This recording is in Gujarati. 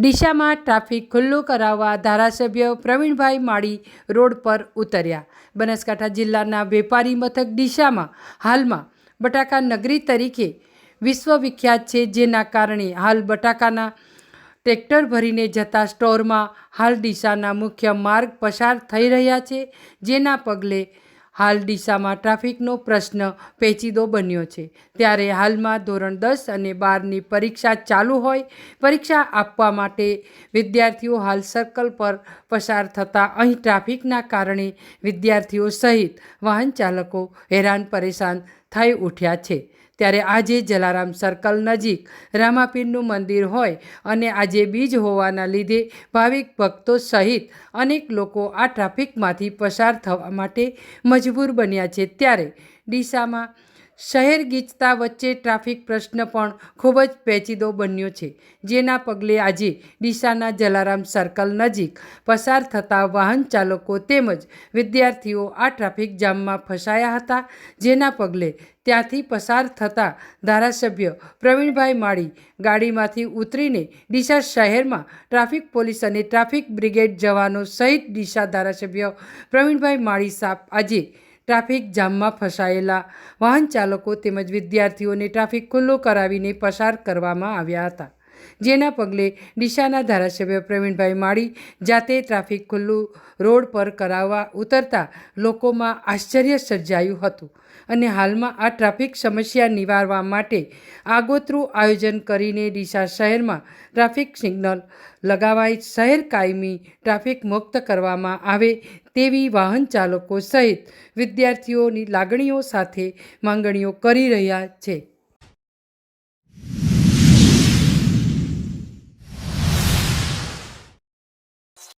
ડીસામાં ટ્રાફિક ખુલ્લું કરાવવા ધારાસભ્ય પ્રવીણભાઈ માળી રોડ પર ઉતર્યા. બનાસકાંઠા જિલ્લાના વેપારી મથક ડીસામાં હાલમાં બટાકા નગરી તરીકે વિશ્વવિખ્યાત છે, જેના કારણે હાલ બટાકાના ટ્રેક્ટર ભરીને જતા સ્ટોરમાં હાલ ડીસાના મુખ્ય માર્ગ પસાર થઈ રહ્યા છે, જેના પગલે હાલ ડીસામાં ટ્રાફિકનો પ્રશ્ન પેચીદો બન્યો છે. ત્યારે હાલમાં ધોરણ દસ અને બારની પરીક્ષા ચાલુ હોય, પરીક્ષા આપવા માટે વિદ્યાર્થીઓ હાલ સર્કલ પર પસાર થતાં અહીં ટ્રાફિકના કારણે વિદ્યાર્થીઓ સહિત વાહન ચાલકો હેરાન પરેશાન થઈ ઉઠ્યા છે. ત્યારે આજે જલારામ સર્કલ નજીક રામાપીરનું મંદિર હોય અને આજે બીજ હોવાના લીધે ભાવિક ભક્તો સહિત અનેક લોકો આ ટ્રાફિકમાંથી પસાર થવા માટે મજબૂર બન્યા છે. ત્યારે ડીસામાં શહેર ગીચતા વચ્ચે ટ્રાફિક પ્રશ્ન પણ ખૂબ જ પેચીદો બન્યો છે. જેના પગલે આજે ડીસાના જલારામ સર્કલ નજીક પસાર થતા વાહન ચાલકો તેમજ વિદ્યાર્થીઓ આ ટ્રાફિક જામમાં ફસાયા હતા. જેના પગલે ત્યાંથી પસાર થતા ધારાસભ્ય પ્રવીણભાઈ માળી ગાડીમાંથી ઉતરીને ડીસા શહેરમાં ટ્રાફિક પોલીસ અને ટ્રાફિક બ્રિગેડ જવાનો સહિત ડીસા ધારાસભ્ય પ્રવીણભાઈ માળી સાપ આજે ટ્રાફિક જામમાં ફસાયેલા વાહન ચાલકો તેમજ વિદ્યાર્થીઓને ટ્રાફિક ખુલ્લો કરાવીને પસાર કરવામાં આવ્યા હતા. જેના પગલે ડીસાના ધારાસભ્ય પ્રવીણભાઈ માળી જાતે ટ્રાફિક ખુલ્લું રોડ પર કરાવવા ઉતરતા લોકોમાં આશ્ચર્ય સર્જાયું હતું અને હાલમાં આ ટ્રાફિક સમસ્યા નિવારવા માટે આગોતરું આયોજન કરીને ડીસા શહેરમાં ટ્રાફિક સિગ્નલ લગાવાઈ શહેર કાયમી ટ્રાફિક મુક્ત કરવામાં આવે તેવી વાહન ચાલકો સહિત વિદ્યાર્થીઓની લાગણીઓ સાથે માંગણીઓ કરી રહ્યા છે.